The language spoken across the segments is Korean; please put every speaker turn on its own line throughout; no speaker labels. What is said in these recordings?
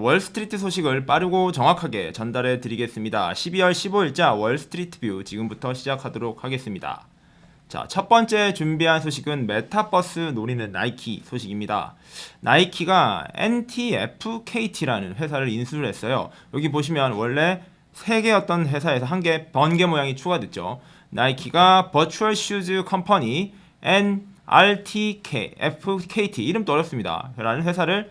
월스트리트 소식을 빠르고 정확하게 전달해 드리겠습니다. 12월 15일자 월스트리트 뷰 지금부터 시작하도록 하겠습니다. 자, 첫 번째 준비한 소식은 메타버스 노리는 나이키 소식입니다. 나이키가 NTFKT라는 회사를 인수를 했어요. 여기 보시면 원래 세 개였던 회사에서 한 개 번개 모양이 추가됐죠. 나이키가 버추얼 슈즈 컴퍼니 NRTK FKT 이름도 어렵습니다. 라는 회사를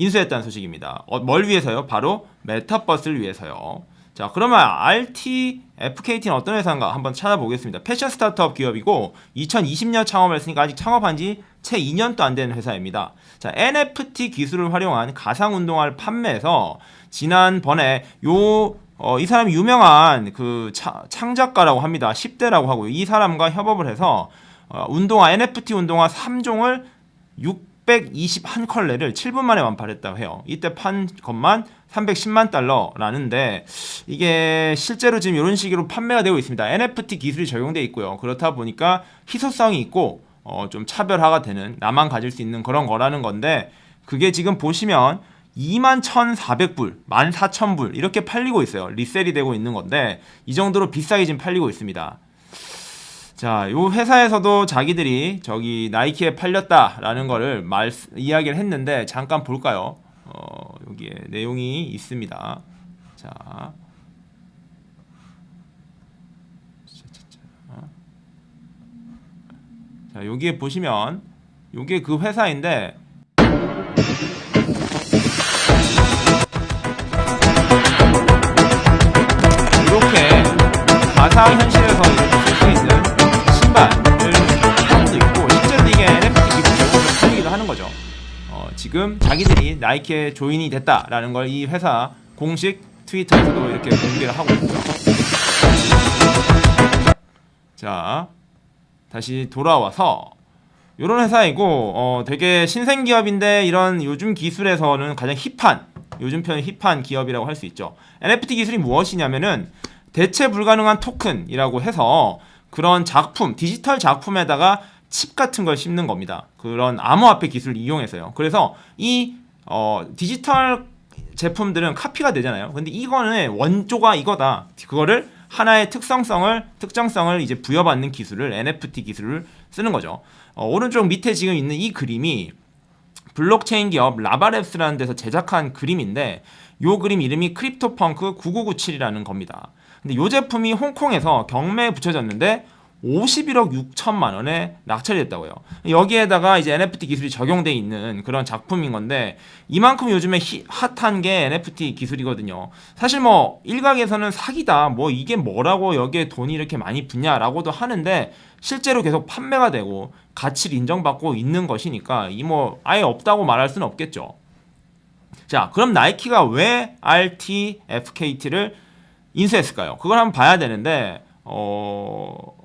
인수했다는 소식입니다. 어, 뭘 위해서요? 바로 메타버스를 위해서요. 자, 그러면 RT FKT는 어떤 회사인가 한번 찾아보겠습니다. 패션 스타트업 기업이고 2020년 창업을 했으니까 아직 창업한 지 채 2년도 안 되는 회사입니다. 자, NFT 기술을 활용한 가상 운동화를 판매해서 지난번에 요 어, 이 사람이 유명한 그 차, 창작가라고 합니다. 10대라고 하고요. 이 사람과 협업을 해서 어, 운동화 NFT 운동화 3종을 621컬레를 7분 만에 완판했다고 해요. 이때 판 것만 310만 달러라는데 이게 실제로 지금 이런 식으로 판매가 되고 있습니다. NFT 기술이 적용돼 있고요. 그렇다 보니까 희소성이 있고 어, 좀 차별화가 되는 나만 가질 수 있는 그런 거라는 건데 그게 지금 보시면 21,400불, 14,000불 이렇게 팔리고 있어요. 리셀이 되고 있는 건데 이 정도로 비싸게 지금 팔리고 있습니다. 자, 요 회사에서도 자기들이 저기 나이키에 팔렸다라는 거를 말 이야기를 했는데 잠깐 볼까요? 어, 여기에 내용이 있습니다. 자. 자, 여기에 보시면 요게 그 회사인데 이렇게 가상 나이키에 조인이 됐다라는 걸 이 회사 공식 트위터에서도 이렇게 공개를 하고 있고요. 자, 다시 돌아와서 이런 회사이고 어, 되게 신생 기업인데 이런 요즘 기술에서는 가장 힙한 요즘 편 힙한 기업이라고 할 수 있죠. NFT 기술이 무엇이냐면은 대체 불가능한 토큰이라고 해서 그런 작품 디지털 작품에다가 칩 같은 걸 씹는 겁니다. 그런 암호화폐 기술을 이용해서요. 그래서 이 어, 디지털 제품들은 카피가 되잖아요. 근데 이거는 원조가 이거다. 그거를 하나의 특성성을 특정성을 이제 부여받는 기술을 NFT 기술을 쓰는 거죠. 어, 오른쪽 밑에 지금 있는 이 그림이 블록체인 기업 라바랩스라는 데서 제작한 그림인데 요 그림 이름이 크립토펑크 9997이라는 겁니다. 근데 요 제품이 홍콩에서 경매에 붙여졌는데 51억 6천만 원에 낙찰이 됐다고요. 여기에다가 이제 NFT 기술이 적용돼 있는 그런 작품인 건데 이만큼 요즘에 히, 핫한 게 NFT 기술이거든요. 사실 뭐 일각에서는 사기다, 뭐 이게 뭐라고 여기에 돈이 이렇게 많이 붙냐라고도 하는데 실제로 계속 판매가 되고 가치를 인정받고 있는 것이니까 이 뭐 아예 없다고 말할 수는 없겠죠. 자, 그럼 나이키가 왜 RT FKT를 인수했을까요? 그걸 한번 봐야 되는데 어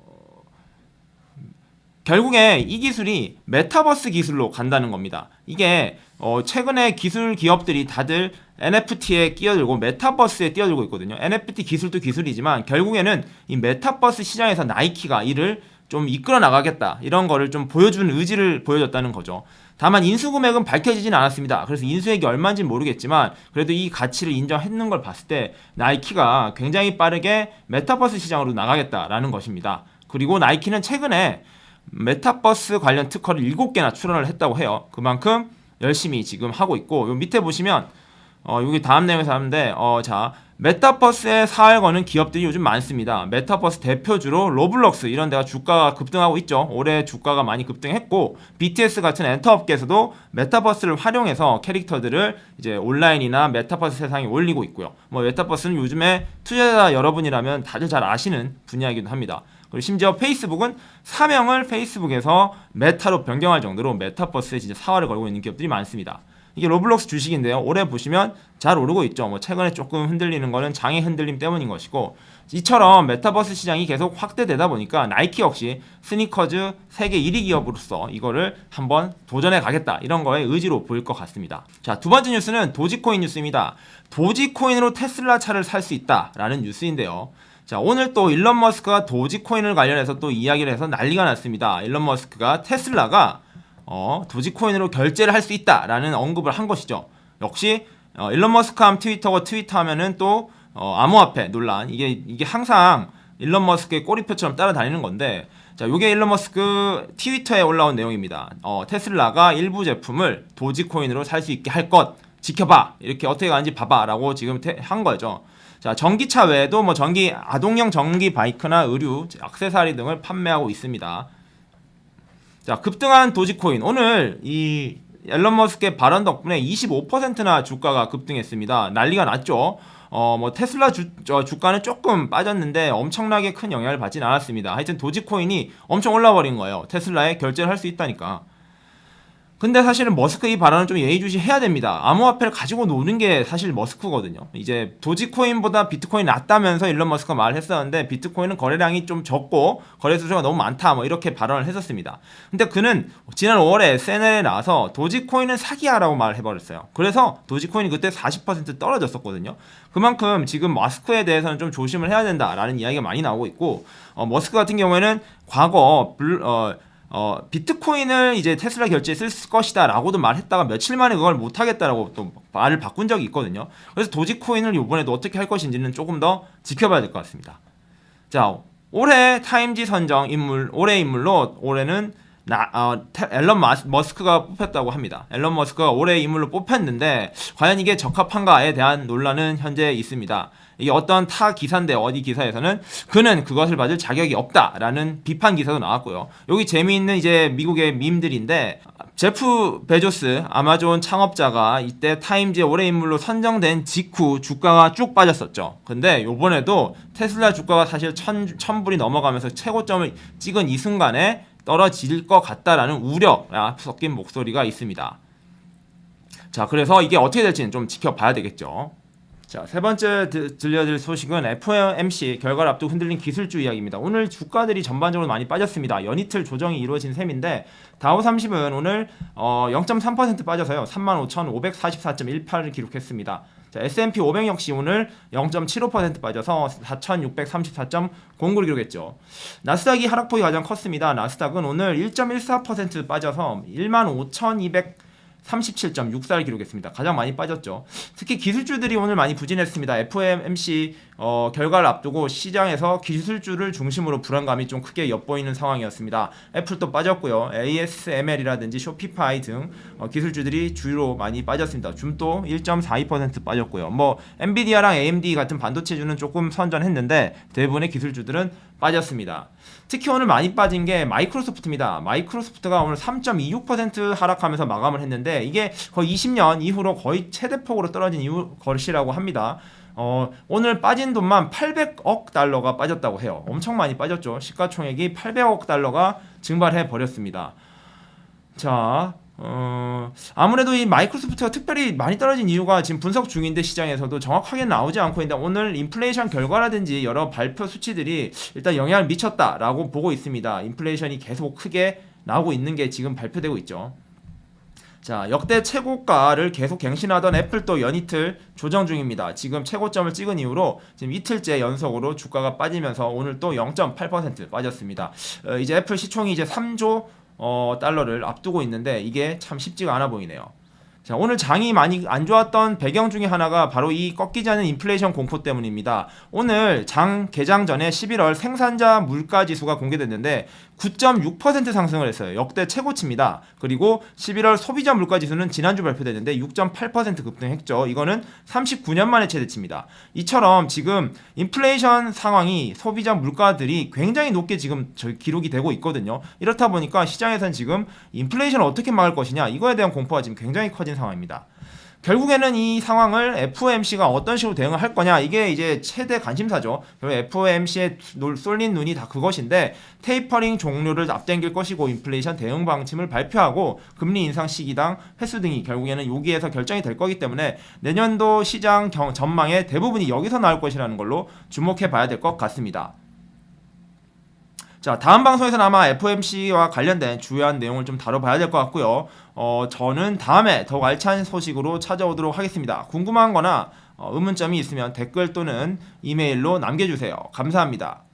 결국에 이 기술이 메타버스 기술로 간다는 겁니다. 이게 어 최근에 기술 기업들이 다들 NFT에 끼어들고 메타버스에 뛰어들고 있거든요. NFT 기술도 기술이지만 결국에는 이 메타버스 시장에서 나이키가 이를 좀 이끌어 나가겠다 이런 거를 좀 보여주는 의지를 보여줬다는 거죠. 다만 인수 금액은 밝혀지진 않았습니다. 그래서 인수액이 얼마인지는 모르겠지만 그래도 이 가치를 인정했는 걸 봤을 때 나이키가 굉장히 빠르게 메타버스 시장으로 나가겠다라는 것입니다. 그리고 나이키는 최근에 메타버스 관련 특허를 7개나 출원을 했다고 해요. 그만큼 열심히 지금 하고 있고 요 밑에 보시면 어 여기 다음 내용에서 하는데 어 자 메타버스에 사활 거는 기업들이 요즘 많습니다. 메타버스 대표주로 로블록스 이런 데가 주가가 급등하고 있죠. 올해 주가가 많이 급등했고 BTS 같은 엔터 업계에서도 메타버스를 활용해서 캐릭터들을 이제 온라인이나 메타버스 세상에 올리고 있고요. 뭐 메타버스는 요즘에 투자자 여러분이라면 다들 잘 아시는 분야이기도 합니다. 그리고 심지어 페이스북은 사명을 페이스북에서 메타로 변경할 정도로 메타버스에 진짜 사활을 걸고 있는 기업들이 많습니다. 이게 로블록스 주식인데요. 올해 보시면 잘 오르고 있죠. 뭐 최근에 조금 흔들리는 거는 장의 흔들림 때문인 것이고 이처럼 메타버스 시장이 계속 확대되다 보니까 나이키 역시 스니커즈 세계 1위 기업으로서 이거를 한번 도전해 가겠다 이런 거에 의지로 보일 것 같습니다. 자, 두 번째 뉴스는 도지코인 뉴스입니다. 도지코인으로 테슬라 차를 살 수 있다라는 뉴스인데요. 자, 오늘 또 일론 머스크가 도지코인을 관련해서 또 이야기를 해서 난리가 났습니다. 일론 머스크가 테슬라가 어, 도지코인으로 결제를 할 수 있다라는 언급을 한 것이죠. 역시 어, 일론 머스크 하면 트위터고 트위터 하면은 또 어, 암호화폐 논란 이게 이게 항상 일론 머스크의 꼬리표처럼 따라다니는 건데 자, 요게 일론 머스크 트위터에 올라온 내용입니다. 어, 테슬라가 일부 제품을 도지코인으로 살 수 있게 할 것 지켜봐 이렇게 어떻게 가는지 봐봐라고 지금 태- 한 거죠. 자, 전기차 외에도 뭐 전기 아동용 전기 바이크나 의류, 액세서리 등을 판매하고 있습니다. 자, 급등한 도지코인. 오늘 이 앨런 머스크의 발언 덕분에 25%나 주가가 급등했습니다. 난리가 났죠. 어, 뭐 테슬라 주, 저 주가는 조금 빠졌는데 엄청나게 큰 영향을 받진 않았습니다. 하여튼 도지코인이 엄청 올라버린 거예요. 테슬라에 결제를 할 수 있다니까. 근데 사실은 머스크 이 발언은 좀 예의주시 해야 됩니다. 암호화폐를 가지고 노는 게 사실 머스크거든요. 이제 도지코인보다 비트코인 낫다면서 일론 머스크가 말을 했었는데 비트코인은 거래량이 좀 적고 거래 수수가 너무 많다 뭐 이렇게 발언을 했었습니다. 근데 그는 지난 5월에 SNL에 나와서 도지코인은 사기야라고 말을 해버렸어요. 그래서 도지코인이 그때 40% 떨어졌었거든요. 그만큼 지금 머스크에 대해서는 좀 조심을 해야 된다라는 이야기가 많이 나오고 있고 어, 머스크 같은 경우에는 과거 불, 어, 어, 비트코인을 이제 테슬라 결제에 쓸 것이다 라고도 말했다가 며칠 만에 그걸 못 하겠다라고 또 말을 바꾼 적이 있거든요. 그래서 도지코인을 이번에도 어떻게 할 것인지는 조금 더 지켜봐야 될 것 같습니다. 자, 올해 타임지 선정 인물 올해 인물로 올해는 나, 어, 테- 앨런 마스, 머스크가 뽑혔다고 합니다. 앨런 머스크가 올해 인물로 뽑혔는데 과연 이게 적합한가에 대한 논란은 현재 있습니다. 이게 어떤 타 기사인데 어디 기사에서는 그는 그것을 받을 자격이 없다라는 비판 기사도 나왔고요. 여기 재미있는 이제 미국의 밈들인데 제프 베조스 아마존 창업자가 이때 타임지의 올해 인물로 선정된 직후 주가가 쭉 빠졌었죠. 근데 요번에도 테슬라 주가가 사실 천, 천 불이 넘어가면서 최고점을 찍은 이 순간에 떨어질 것 같다라는 우려가 섞인 목소리가 있습니다. 자, 그래서 이게 어떻게 될지는 좀 지켜봐야 되겠죠. 자, 세 번째 드- 들려드릴 소식은 FOMC 결과를 앞두고 흔들린 기술주 이야기입니다. 오늘 주가들이 전반적으로 많이 빠졌습니다. 연이틀 조정이 이루어진 셈인데 다우 30은 오늘 어, 0.3% 빠져서요. 35,544.18을 기록했습니다. 자, S&P 500 역시 오늘 0.75% 빠져서 4,634.09를 기록했죠. 나스닥이 하락폭이 가장 컸습니다. 나스닥은 오늘 1.14% 빠져서 15,200 37.64를 기록했습니다. 가장 많이 빠졌죠. 특히 기술주들이 오늘 많이 부진했습니다. FOMC 어, 결과를 앞두고 시장에서 기술주를 중심으로 불안감이 좀 크게 엿보이는 상황이었습니다. 애플도 빠졌고요. ASML이라든지 쇼피파이 등 어, 기술주들이 주로 많이 빠졌습니다. 줌도 1.42% 빠졌고요. 뭐 엔비디아랑 AMD 같은 반도체주는 조금 선전했는데 대부분의 기술주들은 빠졌습니다. 특히 오늘 많이 빠진 게 마이크로소프트입니다. 마이크로소프트가 오늘 3.26% 하락하면서 마감을 했는데 이게 거의 20년 이후로 거의 최대폭으로 떨어진 이후 것이라고 합니다. 어, 오늘 빠진 돈만 800억 달러가 빠졌다고 해요. 엄청 많이 빠졌죠. 시가총액이 800억 달러가 증발해 버렸습니다. 자, 어, 아무래도 이 마이크로소프트가 특별히 많이 떨어진 이유가 지금 분석 중인데 시장에서도 정확하게 나오지 않고 있는데 오늘 인플레이션 결과라든지 여러 발표 수치들이 일단 영향을 미쳤다라고 보고 있습니다. 인플레이션이 계속 크게 나오고 있는 게 지금 발표되고 있죠. 자, 역대 최고가를 계속 갱신하던 애플도 연이틀 조정 중입니다. 지금 최고점을 찍은 이후로 지금 이틀째 연속으로 주가가 빠지면서 오늘 또 0.8% 빠졌습니다. 어, 이제 애플 시총이 이제 3조 어, 달러를 앞두고 있는데 이게 참 쉽지가 않아 보이네요. 자, 오늘 장이 많이 안 좋았던 배경 중에 하나가 바로 이 꺾이지 않는 인플레이션 공포 때문입니다. 오늘 장 개장 전에 11월 생산자 물가 지수가 공개됐는데 9.6% 상승을 했어요. 역대 최고치입니다. 그리고 11월 소비자 물가 지수는 지난주 발표됐는데 6.8% 급등했죠. 이거는 39년 만에 최대치입니다. 이처럼 지금 인플레이션 상황이 소비자 물가들이 굉장히 높게 지금 기록이 되고 있거든요. 이렇다 보니까 시장에서는 지금 인플레이션을 어떻게 막을 것이냐 이거에 대한 공포가 지금 굉장히 커진 상황입니다. 결국에는 이 상황을 FOMC가 어떤 식으로 대응을 할 거냐 이게 이제 최대 관심사죠. 결국 FOMC에 쏠린 눈이 다 그것인데 테이퍼링 종료를 앞당길 것이고 인플레이션 대응 방침을 발표하고 금리 인상 시기당 횟수 등이 결국에는 여기에서 결정이 될 거기 때문에 내년도 시장 경, 전망의 대부분이 여기서 나올 것이라는 걸로 주목해 봐야 될 것 같습니다. 자, 다음 방송에서는 아마 FOMC와 관련된 주요한 내용을 좀 다뤄봐야 될 것 같고요. 어, 저는 다음에 더욱 알찬 소식으로 찾아오도록 하겠습니다. 궁금한 거나 어, 의문점이 있으면 댓글 또는 이메일로 남겨주세요. 감사합니다.